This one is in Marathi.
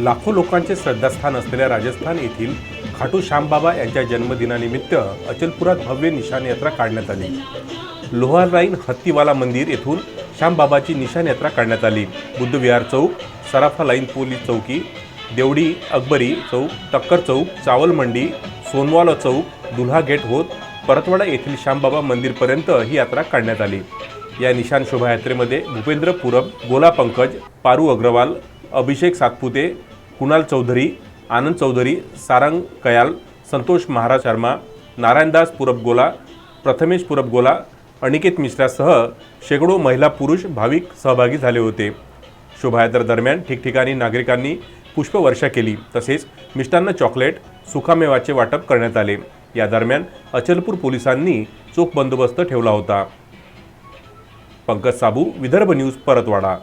लाखो लोकांचे श्रद्धास्थान असलेल्या राजस्थान येथील खाटू श्यामबाबा यांच्या जन्मदिनानिमित्त अचलपुरात भव्य निशाण यात्रा काढण्यात आली. लोहार लाईन हत्तीवाला मंदिर येथून श्यामबाबाची निशाण यात्रा काढण्यात आली. बुद्धविहार चौक सराफा लाईन पोलीस चौकी देवडी अकबरी चौक टक्कर चौक चावल मंडी सोनवाला चौक दुल्हा गेट होत परतवाडा येथील श्यामबाबा मंदिरपर्यंत ही यात्रा काढण्यात आली. या निशाण शोभायात्रेमध्ये भूपेंद्र पूरब गोला पंकज पारू अग्रवाल अभिषेक सातपुते कुणाल चौधरी आनंद चौधरी सारंग कयाल संतोष महाराज शर्मा नारायणदास पुरबगोला प्रथमेश पुरबगोला अनिकेत मिश्रासह शेकडो महिला पुरुष भाविक सहभागी झाले होते. शोभायात्रेदरम्यान ठिकठिकाणी नागरिकांनी पुष्पवर्षा केली. तसेच मिष्टान्न चॉकलेट सुखामेवाचे वाटप करण्यात आले. या दरम्यान अचलपूर पोलिसांनी चोख बंदोबस्त ठेवला होता. पंकज साबू विदर्भ न्यूज परतवाडा.